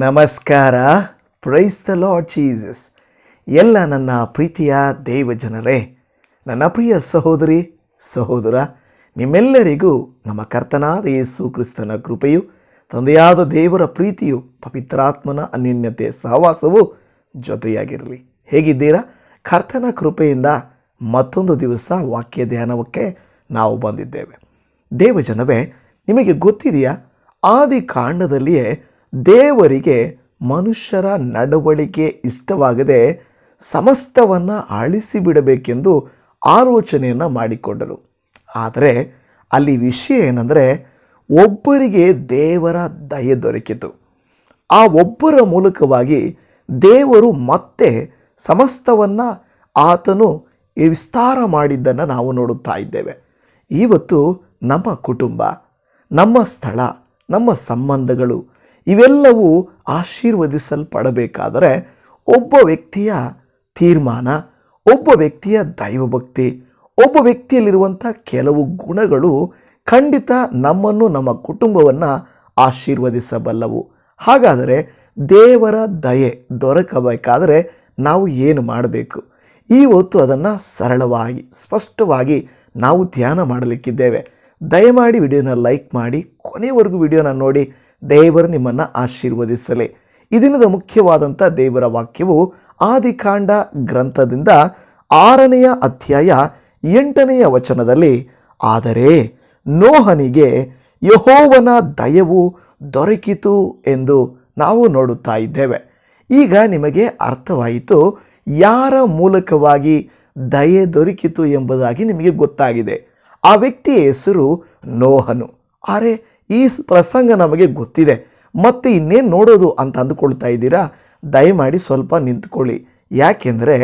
ನಮಸ್ಕಾರ. Praise the lord Jesus ಎಲ್ಲ ನನ್ನ ಪ್ರೀತಿಯ ದೇವ ಜನರೇ ನನ್ನ ಪ್ರಿಯ ಸಹೋದರಿ, ಸಹೋದರ, ನಿಮ್ಮೆಲ್ಲರಿಗೂ ನಮ್ಮ ಕರ್ತನಾದ ಯೇಸು ಕ್ರಿಸ್ತನ ಕೃಪೆಯು, ತಂದೆಯಾದ ದೇವರ ಪ್ರೀತಿಯು, ಪವಿತ್ರಾತ್ಮನ ಅನ್ಯೋನ್ಯತೆ, ಸಹವಾಸವು ಜೊತೆಯಾಗಿರಲಿ. ಹೇಗಿದ್ದೀರಾ? ಕರ್ತನ ಕೃಪೆಯಿಂದ ಮತ್ತೊಂದು ದಿವಸ ವಾಕ್ಯ ಧ್ಯಾನಕ್ಕೆ ನಾವು ಬಂದಿದ್ದೇವೆ. ದೇವಜನವೇ, ನಿಮಗೆ ಗೊತ್ತಿದೆಯಾ? ಆದಿ ಕಾಂಡದಲ್ಲಿಯೇ ದೇವರಿಗೆ ಮನುಷ್ಯರ ನಡವಳಿಕೆ ಇಷ್ಟವಾಗದೆ ಸಮಸ್ತವನ್ನು ಅಳಿಸಿಬಿಡಬೇಕೆಂದು ಆಲೋಚನೆಯನ್ನು ಮಾಡಿಕೊಂಡರು. ಆದರೆ ಅಲ್ಲಿ ವಿಷಯ ಏನಂದರೆ ಒಬ್ಬರಿಗೆ ದೇವರ ದಯೆ ದೊರಕಿತು. ಆ ಒಬ್ಬರ ಮೂಲಕವಾಗಿ ದೇವರು ಮತ್ತೆ ಸಮಸ್ತವನ್ನು ಆತನು ವಿಸ್ತಾರ ಮಾಡಿದ್ದನ್ನು ನಾವು ನೋಡುತ್ತಾ ಇದ್ದೇವೆ. ಇವತ್ತು ನಮ್ಮ ಕುಟುಂಬ, ನಮ್ಮ ಸ್ಥಳ, ನಮ್ಮ ಸಂಬಂಧಗಳು ಇವೆಲ್ಲವೂ ಆಶೀರ್ವದಿಸಲ್ಪಡಬೇಕಾದರೆ ಒಬ್ಬ ವ್ಯಕ್ತಿಯ ತೀರ್ಮಾನ, ಒಬ್ಬ ವ್ಯಕ್ತಿಯ ದೈವಭಕ್ತಿ, ಒಬ್ಬ ವ್ಯಕ್ತಿಯಲ್ಲಿರುವಂಥ ಕೆಲವು ಗುಣಗಳು ಖಂಡಿತ ನಮ್ಮನ್ನು, ನಮ್ಮ ಕುಟುಂಬವನ್ನು ಆಶೀರ್ವದಿಸಬಲ್ಲವು. ಹಾಗಾದರೆ ದೇವರ ದಯೆ ದೊರಕಬೇಕಾದರೆ ನಾವು ಏನು ಮಾಡಬೇಕು? ಇವತ್ತು ಅದನ್ನು ಸರಳವಾಗಿ, ಸ್ಪಷ್ಟವಾಗಿ ನಾವು ಧ್ಯಾನ ಮಾಡಲಿಕ್ಕಿದ್ದೇವೆ. ದಯಮಾಡಿ ವಿಡಿಯೋನ ಲೈಕ್ ಮಾಡಿ, ಕೊನೆವರೆಗೂ ವಿಡಿಯೋನ ನೋಡಿ. ದೇವರು ನಿಮ್ಮನ್ನು ಆಶೀರ್ವದಿಸಲಿ. ಈ ದಿನದ ಮುಖ್ಯವಾದಂಥ ದೇವರ ವಾಕ್ಯವು ಆದಿಕಾಂಡ ಗ್ರಂಥದಿಂದ ಆರನೆಯ ಅಧ್ಯಾಯ ಎಂಟನೆಯ ವಚನದಲ್ಲಿ, ಆದರೆ ನೋಹನಿಗೆ ಯಹೋವನ ದಯವು ದೊರಕಿತು ಎಂದು ನಾವು ನೋಡುತ್ತಾ ಇದ್ದೇವೆ. ಈಗ ನಿಮಗೆ ಅರ್ಥವಾಯಿತು ಯಾರ ಮೂಲಕವಾಗಿ ದಯೆ ದೊರಕಿತು ಎಂಬುದಾಗಿ ನಿಮಗೆ ಗೊತ್ತಾಗಿದೆ. ಆ ವ್ಯಕ್ತಿಯ ಹೆಸರು ನೋಹನು. ಅರೆ ಈ ಪ್ರಸಂಗ ನಮಗೆ ಗೊತ್ತಿದೆ. ಮತ್ತು ಇನ್ನೇನು ನೋಡೋದು ಅಂತ ಅಂದುಕೊಳ್ತಾ ಇದ್ದೀರಾ? ದಯಮಾಡಿ ಸ್ವಲ್ಪ ನಿಂತ್ಕೊಳ್ಳಿ. ಯಾಕೆಂದರೆ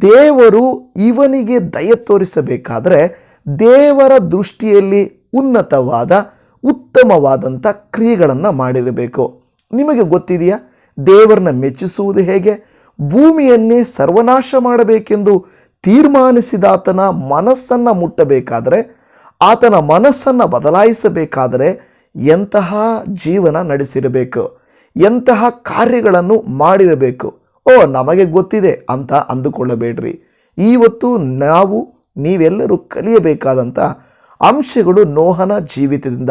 ದೇವರು ಇವನಿಗೆ ದಯ ತೋರಿಸಬೇಕಾದರೆ ದೇವರ ದೃಷ್ಟಿಯಲ್ಲಿ ಉನ್ನತವಾದ ಉತ್ತಮವಾದಂಥ ಕ್ರಿಯೆಗಳನ್ನು ಮಾಡಿರಬೇಕು. ನಿಮಗೆ ಗೊತ್ತಿದೆಯಾ? ದೇವರನ್ನ ಮೆಚ್ಚಿಸುವುದು ಹೇಗೆ? ಭೂಮಿಯನ್ನೇ ಸರ್ವನಾಶ ಮಾಡಬೇಕೆಂದು ತೀರ್ಮಾನಿಸಿದಾತನ ಮನಸ್ಸನ್ನು ಮುಟ್ಟಬೇಕಾದರೆ, ಆತನ ಮನಸ್ಸನ್ನು ಬದಲಾಯಿಸಬೇಕಾದರೆ ಎಂತಹ ಜೀವನ ನಡೆಸಿರಬೇಕು? ಎಂತಹ ಕಾರ್ಯಗಳನ್ನು ಮಾಡಿರಬೇಕು? ಓ, ನಮಗೆ ಗೊತ್ತಿದೆ ಅಂತ ಅಂದುಕೊಳ್ಳಬೇಡ್ರಿ. ಇವತ್ತು ನಾವು, ನೀವೆಲ್ಲರೂ ಕಲಿಯಬೇಕಾದಂಥ ಅಂಶಗಳು ನೋಹನ ಜೀವಿತದಿಂದ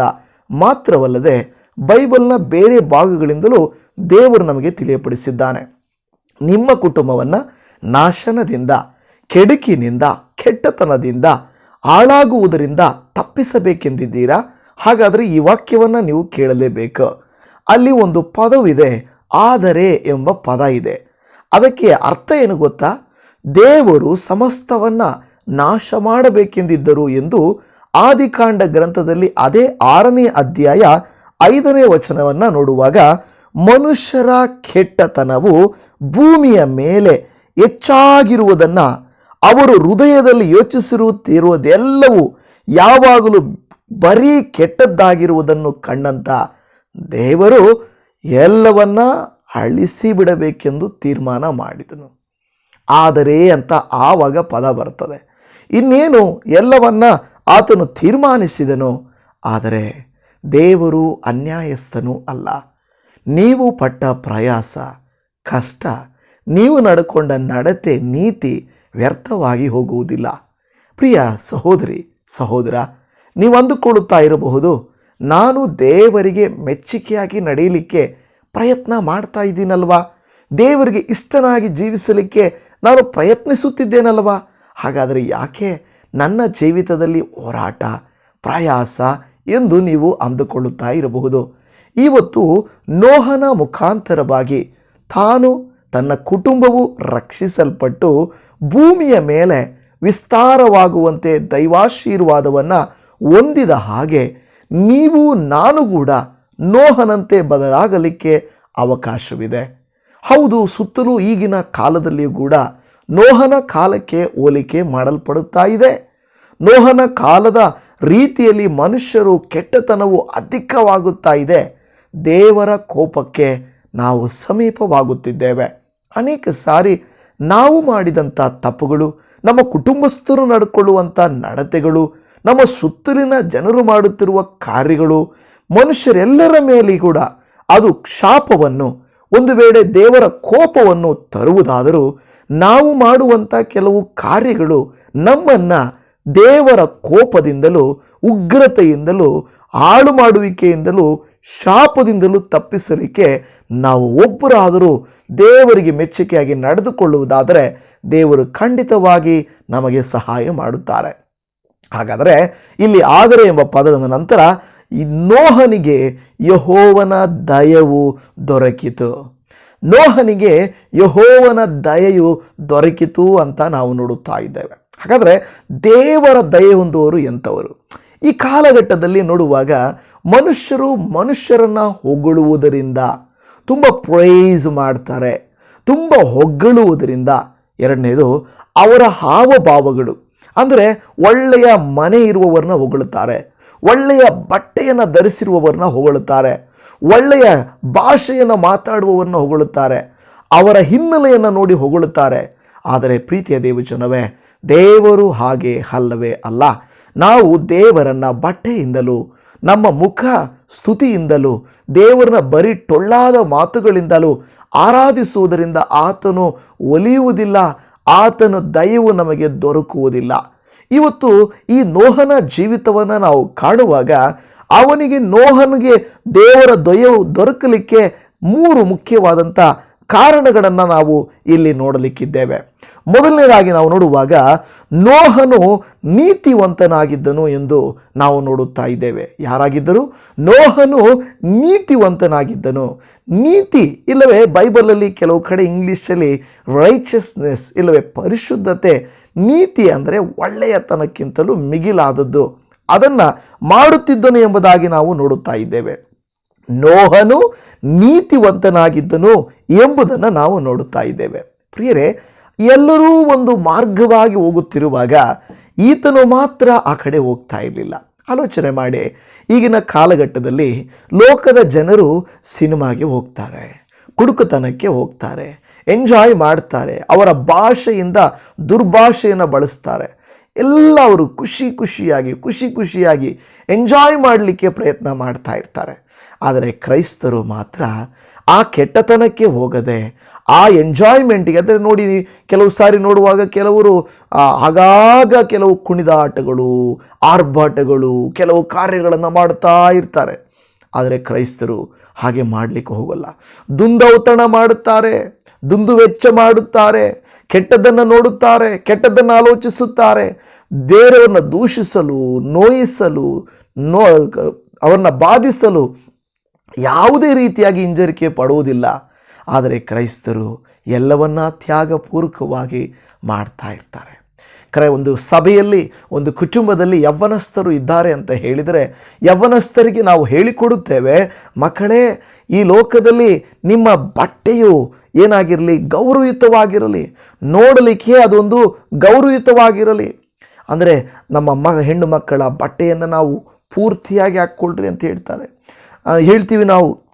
ಮಾತ್ರವಲ್ಲದೆ ಬೈಬಲ್ನ ಬೇರೆ ಭಾಗಗಳಿಂದಲೂ ದೇವರು ನಮಗೆ ತಿಳಿಯಪಡಿಸಿದ್ದಾನೆ. ನಿಮ್ಮ ಕುಟುಂಬವನ್ನು ನಾಶನದಿಂದ, ಕೆಡುಕಿನಿಂದ, ಕೆಟ್ಟತನದಿಂದ, ಹಾಳಾಗುವುದರಿಂದ ತಪ್ಪಿಸಬೇಕೆಂದಿದ್ದೀರಾ? ಹಾಗಾದರೆ ಈ ವಾಕ್ಯವನ್ನು ನೀವು ಕೇಳಲೇಬೇಕು. ಅಲ್ಲಿ ಒಂದು ಪದವಿದೆ, ಆದರೆ ಎಂಬ ಪದ ಇದೆ. ಅದಕ್ಕೆ ಅರ್ಥ ಏನು ಗೊತ್ತಾ? ದೇವರು ಸಮಸ್ತವನ್ನು ನಾಶ ಮಾಡಬೇಕೆಂದಿದ್ದರು ಎಂದು ಆದಿಕಾಂಡ ಗ್ರಂಥದಲ್ಲಿ ಅದೇ ಆರನೇ ಅಧ್ಯಾಯ ಐದನೇ ವಚನವನ್ನು ನೋಡುವಾಗ, ಮನುಷ್ಯರ ಕೆಟ್ಟತನವು ಭೂಮಿಯ ಮೇಲೆ ಹೆಚ್ಚಾಗಿರುವುದನ್ನು ಅವರು ಹೃದಯದಲ್ಲಿ ಯೋಚಿಸಿರುತ್ತಿರುವುದೆಲ್ಲವೂ ಯಾವಾಗಲೂ ಬರೀ ಕೆಟ್ಟದ್ದಾಗಿರುವುದನ್ನು ಕಂಡಂತ ದೇವರು ಎಲ್ಲವನ್ನ ಅಳಿಸಿ ಬಿಡಬೇಕೆಂದು ತೀರ್ಮಾನ ಮಾಡಿದನು. ಆದರೆ ಅಂತ ಆವಾಗ ಪದ ಬರ್ತದೆ. ಇನ್ನೇನು ಎಲ್ಲವನ್ನ ಆತನು ತೀರ್ಮಾನಿಸಿದನು. ಆದರೆ ದೇವರು ಅನ್ಯಾಯಸ್ಥನೂ ಅಲ್ಲ. ನೀವು ಪಟ್ಟ ಪ್ರಯಾಸ, ಕಷ್ಟ, ನೀವು ನಡ್ಕೊಂಡ ನಡತೆ, ನೀತಿ ವ್ಯರ್ಥವಾಗಿ ಹೋಗುವುದಿಲ್ಲ. ಪ್ರಿಯ ಸಹೋದರಿ, ಸಹೋದರ ನೀವು ಅಂದುಕೊಳ್ಳುತ್ತಾ ಇರಬಹುದು. ನಾನು ದೇವರಿಗೆ ಮೆಚ್ಚುಗೆಯಾಗಿ ನಡೆಯಲಿಕ್ಕೆ ಪ್ರಯತ್ನ ಮಾಡ್ತಾ ಇದ್ದೀನಲ್ವಾ? ದೇವರಿಗೆ ಇಷ್ಟನಾಗಿ ಜೀವಿಸಲಿಕ್ಕೆ ನಾನು ಪ್ರಯತ್ನಿಸುತ್ತಿದ್ದೇನಲ್ವಾ? ಹಾಗಾದರೆ ಯಾಕೆ ನನ್ನ ಜೀವಿತದಲ್ಲಿ ಹೋರಾಟ, ಪ್ರಯಾಸ ಎಂದು ನೀವು ಅಂದುಕೊಳ್ಳುತ್ತಾ ಇರಬಹುದು? ಇವತ್ತು ನೋಹನ ಮುಖಾಂತರವಾಗಿ ತಾನು ತನ್ನ ಕುಟುಂಬವು ರಕ್ಷಿಸಲ್ಪಟ್ಟು ಭೂಮಿಯ ಮೇಲೆ ವಿಸ್ತಾರವಾಗುವಂತೆ ದೈವಾಶೀರ್ವಾದವನ್ನು ಹೊಂದಿದ ಹಾಗೆ ನೀವು, ನಾನು ಕೂಡ ನೋಹನಂತೆ ಬದಲಾಗಲಿಕ್ಕೆ ಅವಕಾಶವಿದೆ. ಹೌದು, ಸುತ್ತಲೂ ಈಗಿನ ಕಾಲದಲ್ಲಿಯೂ ಕೂಡ ನೋಹನ ಕಾಲಕ್ಕೆ ಹೋಲಿಕೆ ಮಾಡಲ್ಪಡುತ್ತಾ ಇದೆ. ನೋಹನ ಕಾಲದ ರೀತಿಯಲ್ಲಿ ಮನುಷ್ಯರು ಕೆಟ್ಟತನವು ಅಧಿಕವಾಗುತ್ತಾ ಇದೆ. ದೇವರ ಕೋಪಕ್ಕೆ ನಾವು ಸಮೀಪವಾಗುತ್ತಿದ್ದೇವೆ. ಅನೇಕ ಸಾರಿ ನಾವು ಮಾಡಿದಂಥ ತಪ್ಪುಗಳು, ನಮ್ಮ ಕುಟುಂಬಸ್ಥರು ನಡ್ಕೊಳ್ಳುವಂಥ ನಡತೆಗಳು ನಮ್ಮ ಸುತ್ತಲಿನ ಜನರು ಮಾಡುತ್ತಿರುವ ಕಾರ್ಯಗಳು ಮನುಷ್ಯರೆಲ್ಲರ ಮೇಲೆ ಕೂಡ ಅದು ಶಾಪವನ್ನು, ಒಂದು ವೇಳೆ ದೇವರ ಕೋಪವನ್ನು ತರುವುದಾದರೂ ನಾವು ಮಾಡುವಂಥ ಕೆಲವು ಕಾರ್ಯಗಳು ನಮ್ಮನ್ನು ದೇವರ ಕೋಪದಿಂದಲೂ, ಉಗ್ರತೆಯಿಂದಲೂ, ಹಾಳು ಮಾಡುವಿಕೆಯಿಂದಲೂ, ಶಾಪದಿಂದಲೂ ತಪ್ಪಿಸಲಿಕ್ಕೆ ನಾವು ಒಬ್ಬರಾದರೂ ದೇವರಿಗೆ ಮೆಚ್ಚುಗೆಯಾಗಿ ನಡೆದುಕೊಳ್ಳುವುದಾದರೆ ದೇವರು ಖಂಡಿತವಾಗಿ ನಮಗೆ ಸಹಾಯ ಮಾಡುತ್ತಾರೆ. ಹಾಗಾದರೆ ಇಲ್ಲಿ ಆದರೆ ಎಂಬ ಪದದ ನಂತರ ಈ ನೋಹನಿಗೆ ಯಹೋವನ ದಯವು ದೊರಕಿತು. ನೋಹನಿಗೆ ಯಹೋವನ ದಯೆಯು ದೊರಕಿತು ಅಂತ ನಾವು ನೋಡುತ್ತಾ ಇದ್ದೇವೆ. ಹಾಗಾದರೆ ದೇವರ ದಯೆ ಹೊಂದುವವರು ಎಂಥವರು? ಈ ಕಾಲಘಟ್ಟದಲ್ಲಿ ನೋಡುವಾಗ ಮನುಷ್ಯರು ಮನುಷ್ಯರನ್ನ ಹೊಗಳುವುದರಿಂದ, ತುಂಬ ಪ್ರೈಸ್ ಮಾಡ್ತಾರೆ, ತುಂಬ ಹೊಗಳುವುದರಿಂದ, ಎರಡನೇದು ಅವರ ಹಾವಭಾವಗಳು. ಅಂದರೆ ಒಳ್ಳೆಯ ಮನೆ ಇರುವವರನ್ನ ಹೊಗಳುತ್ತಾರೆ. ಒಳ್ಳೆಯ ಬಟ್ಟೆಯನ್ನು ಧರಿಸಿರುವವರನ್ನ ಹೊಗಳುತ್ತಾರೆ. ಒಳ್ಳೆಯ ಭಾಷೆಯನ್ನು ಮಾತಾಡುವವರನ್ನ ಹೊಗಳುತ್ತಾರೆ. ಅವರ ಹಿನ್ನೆಲೆಯನ್ನು ನೋಡಿ ಹೊಗಳುತ್ತಾರೆ. ಆದರೆ ಪ್ರೀತಿಯ ದೇವಜನವೇ, ದೇವರು ಹಾಗೆ ಅಲ್ಲವೇ ಅಲ್ಲ. ನಾವು ದೇವರನ್ನ ಬಟ್ಟೆಯಿಂದಲೂ, ನಮ್ಮ ಮುಖ ಸ್ತುತಿಯಿಂದಲೂ, ದೇವರನ್ನ ಬರೀ ಟೊಳ್ಳಾದ ಮಾತುಗಳಿಂದಲೂ ಆರಾಧಿಸುವುದರಿಂದ ಆತನು ಒಲಿಯುವುದಿಲ್ಲ ಆತನ ದಯವು ನಮಗೆ ದೊರಕುವುದಿಲ್ಲ. ಇವತ್ತು ಈ ನೋಹನ ಜೀವಿತವನ್ನು ನಾವು ಕಾಣುವಾಗ ಅವನಿಗೆ ನೋಹನಿಗೆ ದೇವರ ದಯವು ದೊರಕಲಿಕ್ಕೆ ಮೂರು ಮುಖ್ಯವಾದಂಥ ಕಾರಣಗಳನ್ನು ನಾವು ಇಲ್ಲಿ ನೋಡಲಿಕ್ಕಿದ್ದೇವೆ. ಮೊದಲನೇದಾಗಿ ನಾವು ನೋಡುವಾಗ ನೋಹನು ನೀತಿವಂತನಾಗಿದ್ದನು ಎಂದು ನಾವು ನೋಡುತ್ತಾ ಇದ್ದೇವೆ. ಯಾರಾಗಿದ್ದರು? ನೋಹನು ನೀತಿವಂತನಾಗಿದ್ದನು. ನೀತಿ ಇಲ್ಲವೇ ಬೈಬಲಲ್ಲಿ ಕೆಲವು ಕಡೆ ಇಂಗ್ಲೀಷಲ್ಲಿ ರೈಚಸ್ನೆಸ್ ಇಲ್ಲವೇ ಪರಿಶುದ್ಧತೆ, ನೀತಿ ಅಂದರೆ ಒಳ್ಳೆಯತನಕ್ಕಿಂತಲೂ ಮಿಗಿಲಾದದ್ದು. ಅದನ್ನು ಮಾಡುತ್ತಿದ್ದನು ಎಂಬುದಾಗಿ ನಾವು ನೋಡುತ್ತಾ ಇದ್ದೇವೆ. ನೋಹನು ನೀತಿವಂತನಾಗಿದ್ದನು ಎಂಬುದನ್ನು ನಾವು ನೋಡುತ್ತಾ ಇದ್ದೇವೆ. ಪ್ರಿಯರೇ, ಎಲ್ಲರೂ ಒಂದು ಮಾರ್ಗವಾಗಿ ಹೋಗುತ್ತಿರುವಾಗ ಈತನು ಮಾತ್ರ ಆ ಕಡೆ ಹೋಗ್ತಾ ಇರಲಿಲ್ಲ. ಆಲೋಚನೆ ಮಾಡಿ, ಈಗಿನ ಕಾಲಘಟ್ಟದಲ್ಲಿ ಲೋಕದ ಜನರು ಸಿನಿಮಾಗೆ ಹೋಗ್ತಾರೆ, ಕುಡುಕತನಕ್ಕೆ ಹೋಗ್ತಾರೆ, ಎಂಜಾಯ್ ಮಾಡ್ತಾರೆ, ಅವರ ಭಾಷೆಯಿಂದ ದುರ್ಭಾಷೆಯನ್ನು ಬಳಸ್ತಾರೆ. ಎಲ್ಲ ಅವರು ಖುಷಿ ಖುಷಿಯಾಗಿ ಖುಷಿ ಖುಷಿಯಾಗಿ ಎಂಜಾಯ್ ಮಾಡಲಿಕ್ಕೆ ಪ್ರಯತ್ನ ಮಾಡ್ತಾ ಇರ್ತಾರೆ. ಆದರೆ ಕ್ರೈಸ್ತರು ಮಾತ್ರ ಆ ಕೆಟ್ಟತನಕ್ಕೆ ಹೋಗದೆ, ಆ ಎಂಜಾಯ್ಮೆಂಟಿಗೆ ಅಂದರೆ ನೋಡಿ, ಕೆಲವು ಸಾರಿ ನೋಡುವಾಗ ಕೆಲವರು ಆಗಾಗ ಕೆಲವು ಕುಣಿದಾಟಗಳು, ಆರ್ಭಾಟಗಳು, ಕೆಲವು ಕಾರ್ಯಗಳನ್ನು ಮಾಡ್ತಾ ಇರ್ತಾರೆ. ಆದರೆ ಕ್ರೈಸ್ತರು ಹಾಗೆ ಮಾಡಲಿಕ್ಕೆ ಹೋಗಲ್ಲ. ದುಂದೌತಣ ಮಾಡುತ್ತಾರೆ, ದುಂದು ವೆಚ್ಚ ಮಾಡುತ್ತಾರೆ ಕೆಟ್ಟದ್ದನ್ನು ನೋಡುತ್ತಾರೆ ಕೆಟ್ಟದ್ದನ್ನು ಆಲೋಚಿಸುತ್ತಾರೆ. ಬೇರೆಯವ್ರನ್ನ ದೂಷಿಸಲು, ನೋಯಿಸಲು, ನೋ ಅವರನ್ನ ಬಾಧಿಸಲು ಯಾವುದೇ ರೀತಿಯಾಗಿ ಹಿಂಜರಿಕೆ ಪಡುವುದಿಲ್ಲ. ಆದರೆ ಕ್ರೈಸ್ತರು ಎಲ್ಲವನ್ನ ತ್ಯಾಗಪೂರ್ವಕವಾಗಿ ಮಾಡ್ತಾ ಇರ್ತಾರೆ. ಕರೆ, ಒಂದು ಸಭೆಯಲ್ಲಿ, ಒಂದು ಕುಟುಂಬದಲ್ಲಿ ಯವ್ವನಸ್ಥರು ಇದ್ದಾರೆ ಅಂತ ಹೇಳಿದರೆ ಯವ್ವನಸ್ಥರಿಗೆ ನಾವು ಹೇಳಿಕೊಡುತ್ತೇವೆ, ಮಕ್ಕಳೇ, ಈ ಲೋಕದಲ್ಲಿ ನಿಮ್ಮ ಬಟ್ಟೆಯು ಏನಾಗಿರಲಿ, ಗೌರವಯುತವಾಗಿರಲಿ, ನೋಡಲಿಕ್ಕೆ ಅದೊಂದು ಗೌರವಯುತವಾಗಿರಲಿ. ಅಂದರೆ ನಮ್ಮ ಮ, ಹೆಣ್ಣು ಮಕ್ಕಳ ಬಟ್ಟೆಯನ್ನು ನಾವು ಪೂರ್ತಿಯಾಗಿ ಹಾಕ್ಕೊಳ್ರಿ ಅಂತ ಹೇಳ್ತಾರೆ. ಹೇಳ್ತೀವಿ ನಾವು.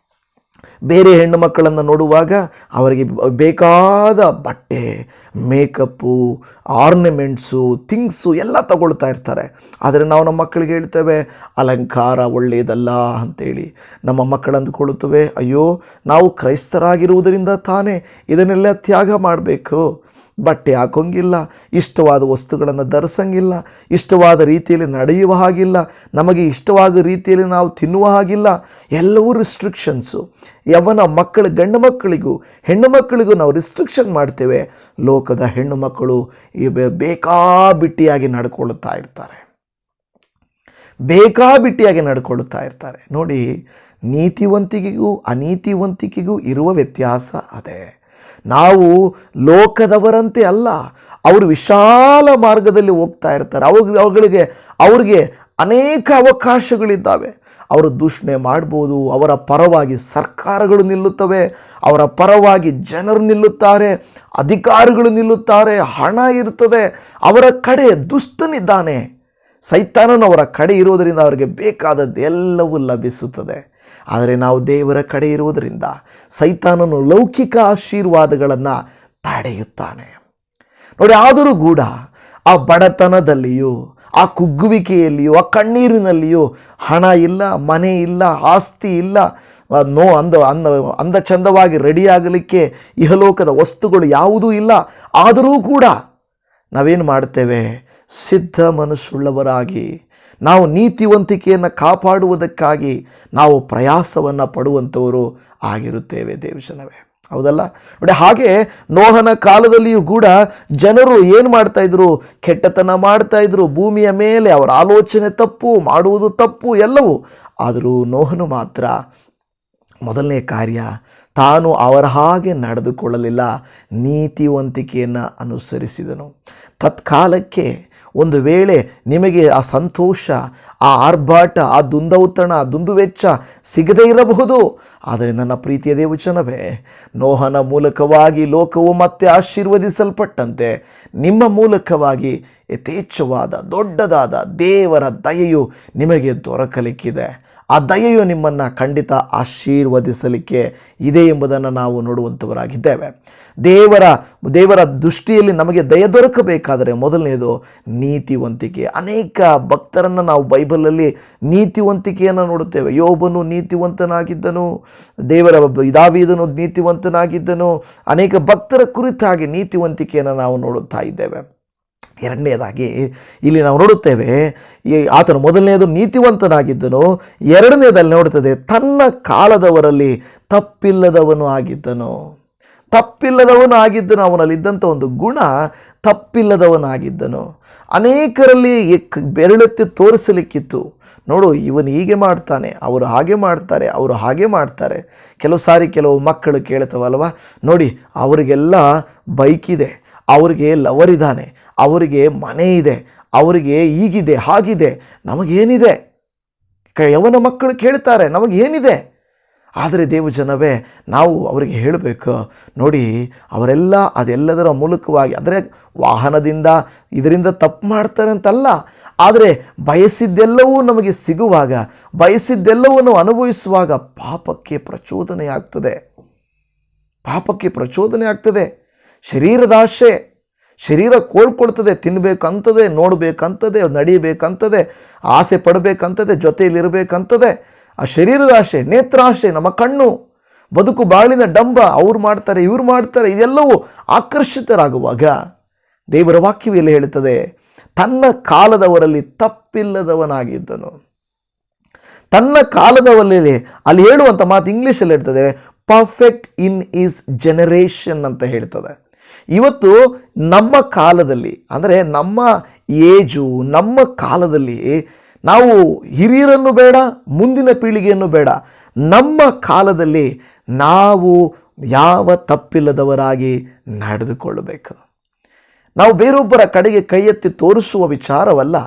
ಬೇರೆ ಹೆಣ್ಣು ಮಕ್ಕಳನ್ನು ನೋಡುವಾಗ ಅವರಿಗೆ ಬೇಕಾದ ಬಟ್ಟೆ, ಮೇಕಪ್ಪು, ಆರ್ನಮೆಂಟ್ಸು, ಥಿಂಗ್ಸು ಎಲ್ಲ ತಗೊಳ್ತಾ ಇರ್ತಾರೆ. ಆದರೆ ನಾವು ನಮ್ಮ ಮಕ್ಕಳಿಗೆ ಹೇಳ್ತೇವೆ, ಅಲಂಕಾರ ಒಳ್ಳೆಯದಲ್ಲ ಅಂತೇಳಿ. ನಮ್ಮ ಮಕ್ಕಳು ಅಂದುಕೊಳ್ಳುತ್ತವೆ, ಅಯ್ಯೋ, ನಾವು ಕ್ರೈಸ್ತರಾಗಿರುವುದರಿಂದ ತಾನೇ ಇದನ್ನೆಲ್ಲ ತ್ಯಾಗ ಮಾಡಬೇಕು. ಬಟ್ಟೆ ಹಾಕೋಂಗಿಲ್ಲ, ಇಷ್ಟವಾದ ವಸ್ತುಗಳನ್ನು ಧರಿಸಂಗಿಲ್ಲ, ಇಷ್ಟವಾದ ರೀತಿಯಲ್ಲಿ ನಡೆಯುವ ಹಾಗಿಲ್ಲ, ನಮಗೆ ಇಷ್ಟವಾದ ರೀತಿಯಲ್ಲಿ ನಾವು ತಿನ್ನುವ ಹಾಗಿಲ್ಲ. ಎಲ್ಲವೂ ರಿಸ್ಟ್ರಿಕ್ಷನ್ಸು ಯವನ ಮಕ್ಕಳು, ಗಂಡು ಮಕ್ಕಳಿಗೂ, ಹೆಣ್ಣು ಮಕ್ಕಳಿಗೂ ನಾವು ರಿಸ್ಟ್ರಿಕ್ಷನ್ ಮಾಡ್ತೇವೆ. ಲೋಕದ ಹೆಣ್ಣು ಮಕ್ಕಳು ಬೇಕಾಬಿಟ್ಟಿಯಾಗಿ ನಡ್ಕೊಳ್ಳುತ್ತಾ ಇರ್ತಾರೆ. ಬೇಕಾಬಿಟ್ಟಿಯಾಗಿ ನಡ್ಕೊಳ್ಳುತ್ತಾ ಇರ್ತಾರೆ. ನೋಡಿ, ನೀತಿವಂತಿಕೆಗೂ, ಅನೀತಿವಂತಿಕೆಗೂ ಇರುವ ವ್ಯತ್ಯಾಸ ಅದೇ. ನಾವು ಲೋಕದವರಂತೆ ಅಲ್ಲ. ಅವರು ವಿಶಾಲ ಮಾರ್ಗದಲ್ಲಿ ಹೋಗ್ತಾ ಇರ್ತಾರೆ. ಅವಾಗ ಅವುಗಳಿಗೆ ಅವ್ರಿಗೆ ಅನೇಕ ಅವಕಾಶಗಳಿದ್ದಾವೆ. ಅವರು ದೂಷಣೆ ಮಾಡ್ಬೋದು, ಅವರ ಪರವಾಗಿ ಸರ್ಕಾರಗಳು ನಿಲ್ಲುತ್ತವೆ, ಅವರ ಪರವಾಗಿ ಜನರು ನಿಲ್ಲುತ್ತಾರೆ, ಅಧಿಕಾರಿಗಳು ನಿಲ್ಲುತ್ತಾರೆ, ಹಣ ಇರ್ತದೆ, ಅವರ ಕಡೆ ದುಷ್ಟನಿದ್ದಾನೆ. ಸೈತಾನನು ಅವರ ಕಡೆ ಇರೋದರಿಂದ ಅವರಿಗೆ ಬೇಕಾದದ್ದು ಎಲ್ಲವೂ ಲಭಿಸುತ್ತದೆ. ಆದರೆ ನಾವು ದೇವರ ಕಡೆ ಇರುವುದರಿಂದ ಸೈತಾನನು ಲೌಕಿಕ ಆಶೀರ್ವಾದಗಳನ್ನು ತಡೆಯುತ್ತಾನೆ. ನೋಡಿ, ಆದರೂ ಕೂಡ ಆ ಬಡತನದಲ್ಲಿಯೂ, ಆ ಕುಗ್ಗುವಿಕೆಯಲ್ಲಿಯೂ, ಆ ಕಣ್ಣೀರಿನಲ್ಲಿಯೂ ಹಣ ಇಲ್ಲ, ಮನೆ ಇಲ್ಲ, ಆಸ್ತಿ ಇಲ್ಲ ನೋ ಅಂದ ಅಂದ ಅಂದ ಚಂದವಾಗಿ ರೆಡಿಯಾಗಲಿಕ್ಕೆ ಇಹಲೋಕದ ವಸ್ತುಗಳು ಯಾವುದೂ ಇಲ್ಲ. ಆದರೂ ಕೂಡ ನಾವೇನು ಮಾಡ್ತೇವೆ ಸಿದ್ಧ ಮನಸ್ಸುಳ್ಳವರಾಗಿ ನಾವು ನೀತಿವಂತಿಕೆಯನ್ನು ಕಾಪಾಡುವುದಕ್ಕಾಗಿ ನಾವು ಪ್ರಯಾಸವನ್ನು ಪಡುವಂಥವರು ಆಗಿರುತ್ತೇವೆ ದೇವಶನವೇ ಹೌದಲ್ಲ? ನೋಡಿ, ಹಾಗೆ ನೋಹನ ಕಾಲದಲ್ಲಿಯೂ ಕೂಡ ಜನರು ಏನು ಮಾಡ್ತಾ ಇದ್ರು? ಕೆಟ್ಟತನ ಮಾಡ್ತಾ ಇದ್ರು. ಭೂಮಿಯ ಮೇಲೆ ಅವರ ಆಲೋಚನೆ ತಪ್ಪು, ಮಾಡುವುದು ತಪ್ಪು, ಎಲ್ಲವೂ. ಆದರೂ ನೋಹನು ಮಾತ್ರ ಮೊದಲನೇ ಕಾರ್ಯ ತಾನು ಅವರ ಹಾಗೆ ನಡೆದುಕೊಳ್ಳಲಿಲ್ಲ, ನೀತಿವಂತಿಕೆಯನ್ನು ಅನುಸರಿಸಿದನು. ತತ್ಕಾಲಕ್ಕೆ ಒಂದು ವೇಳೆ ನಿಮಗೆ ಆ ಸಂತೋಷ, ಆ ಆರ್ಭಾಟ, ಆ ದುಂದೌತಣ ದುಂದುವೆಚ್ಚ ಸಿಗದೇ ಇರಬಹುದು. ಆದರೆ ನನ್ನ ಪ್ರೀತಿಯ ದೇವಚನವೇ ನೋಹನ ಮೂಲಕವಾಗಿ ಲೋಕವು ಮತ್ತೆ ಆಶೀರ್ವದಿಸಲ್ಪಟ್ಟಂತೆ, ನಿಮ್ಮ ಮೂಲಕವಾಗಿ ಯಥೇಚ್ಛವಾದ, ದೊಡ್ಡದಾದ ದೇವರ ದಯೆಯು ನಿಮಗೆ ದೊರಕಲಿಕ್ಕಿದೆ. ಆ ದಯೆಯು ನಿಮ್ಮನ್ನು ಖಂಡಿತ ಆಶೀರ್ವದಿಸಲಿಕ್ಕೆ ಇದೆ ಎಂಬುದನ್ನು ನಾವು ನೋಡುವಂಥವರಾಗಿದ್ದೇವೆ. ದೇವರ ದೇವರ ದೃಷ್ಟಿಯಲ್ಲಿ ನಮಗೆ ದಯ ದೊರಕಬೇಕಾದರೆ ಮೊದಲನೇದು ನೀತಿವಂತಿಕೆ. ಅನೇಕ ಭಕ್ತರನ್ನು ನಾವು ಬೈಬಲಲ್ಲಿ ನೀತಿವಂತಿಕೆಯನ್ನು ನೋಡುತ್ತೇವೆ. ಯೋಬನು ನೀತಿವಂತನಾಗಿದ್ದನು, ದೇವರ ಇದಾವಿದನು ನೀತಿವಂತನಾಗಿದ್ದನು. ಅನೇಕ ಭಕ್ತರ ಕುರಿತಾಗಿ ನೀತಿವಂತಿಕೆಯನ್ನು ನಾವು ನೋಡುತ್ತಾ ಇದ್ದೇವೆ. ಎರಡನೇದಾಗಿ ಇಲ್ಲಿ ನಾವು ನೋಡುತ್ತೇವೆ ಆತನು ಮೊದಲನೆಯದು ನೀತಿವಂತನಾಗಿದ್ದನು, ಎರಡನೇದಲ್ಲಿ ನೋಡುತ್ತದೆ ತನ್ನ ಕಾಲದವರಲ್ಲಿ ತಪ್ಪಿಲ್ಲದವನು ಆಗಿದ್ದನು. ತಪ್ಪಿಲ್ಲದವನು ಆಗಿದ್ದನು ಅವನಲ್ಲಿದ್ದಂಥ ಒಂದು ಗುಣ ತಪ್ಪಿಲ್ಲದವನಾಗಿದ್ದನು. ಅನೇಕರಲ್ಲಿ ಬೆರಳೆತ್ತಿ ತೋರಿಸಲಿಕ್ಕಿತ್ತು. ನೋಡು, ಇವನು ಹೀಗೆ ಮಾಡ್ತಾನೆ, ಅವರು ಹಾಗೆ ಮಾಡ್ತಾರೆ, ಅವರು ಹಾಗೆ ಮಾಡ್ತಾರೆ. ಕೆಲವು ಸಾರಿ ಕೆಲವು ಮಕ್ಕಳು ಕೇಳ್ತವಲ್ವ, ನೋಡಿ, ಅವರಿಗೆಲ್ಲ ಬೈಕ್ ಇದೆ ಅವರಿಗೆ ಲವರ್ ಇದ್ದಾನೆ, ಅವರಿಗೆ ಮನೆ ಇದೆ, ಅವರಿಗೆ ಈಗಿದೆ, ಹಾಗಿದೆ, ನಮಗೇನಿದೆ? ಯವನ ಮಕ್ಕಳು ಕೇಳ್ತಾರೆ, ನಮಗೇನಿದೆ? ಆದರೆ ದೇವಜನವೇ ನಾವು ಅವರಿಗೆ ಹೇಳಬೇಕು, ನೋಡಿ, ಅವರೆಲ್ಲ ಅದೆಲ್ಲದರ ಮೂಲಕವಾಗಿ, ಅಂದರೆ ವಾಹನದಿಂದ ಇದರಿಂದ ತಪ್ಪು ಮಾಡ್ತಾರೆ ಅಂತಲ್ಲ, ಆದರೆ ಬಯಸಿದ್ದೆಲ್ಲವೂ ನಮಗೆ ಸಿಗುವಾಗ, ಬಯಸಿದ್ದೆಲ್ಲವನ್ನು ಅನುಭವಿಸುವಾಗ ಪಾಪಕ್ಕೆ ಪ್ರಚೋದನೆ ಆಗ್ತದೆ ಪಾಪಕ್ಕೆ ಪ್ರಚೋದನೆ ಆಗ್ತದೆ. ಶರೀರದ ಆಶೆ, ಶರೀರ ಕೋಳ್ಕೊಳ್ತದೆ ತಿನ್ನಬೇಕಂತದೆ ನೋಡಬೇಕಂತದೆ, ನಡಿಬೇಕಂತದೆ, ಆಸೆ ಪಡಬೇಕಂತದೆ, ಜೊತೆಯಲ್ಲಿರಬೇಕಂತದೆ, ಆ ಶರೀರದ ಆಶೆ, ನೇತ್ರಾಶೆ, ನಮ್ಮ ಕಣ್ಣು, ಬದುಕು ಬಾಳಿನ ಡಂಬ, ಅವ್ರು ಮಾಡ್ತಾರೆ, ಇವ್ರು ಮಾಡ್ತಾರೆ, ಇದೆಲ್ಲವೂ ಆಕರ್ಷಿತರಾಗುವಾಗ ದೇವರ ವಾಕ್ಯವು ಹೇಳುತ್ತದೆ? ತನ್ನ ಕಾಲದವರಲ್ಲಿ ತಪ್ಪಿಲ್ಲದವನಾಗಿದ್ದನು. ತನ್ನ ಕಾಲದವರಲ್ಲಿ, ಅಲ್ಲಿ ಹೇಳುವಂಥ ಮಾತು ಇಂಗ್ಲೀಷಲ್ಲಿ ಹೇಳ್ತದೆ ಪರ್ಫೆಕ್ಟ್ ಇನ್ ಈಸ್ ಜನರೇಷನ್ ಅಂತ ಹೇಳ್ತದೆ. ಇವತ್ತು ನಮ್ಮ ಕಾಲದಲ್ಲಿ, ಅಂದರೆ ನಮ್ಮ ಏಜು, ನಮ್ಮ ಕಾಲದಲ್ಲಿ ನಾವು ಹಿರಿಯರನ್ನು ಬೇಡ, ಮುಂದಿನ ಪೀಳಿಗೆಯನ್ನು ಬೇಡ. ನಮ್ಮ ಕಾಲದಲ್ಲಿ ನಾವು ಯಾವ ತಪ್ಪಿಲ್ಲದವರಾಗಿ ನಡೆದುಕೊಳ್ಳಬೇಕು. ನಾವು ಬೇರೊಬ್ಬರ ಕಡೆಗೆ ಕೈ ಎತ್ತಿ ತೋರಿಸುವ ವಿಚಾರವಲ್ಲ,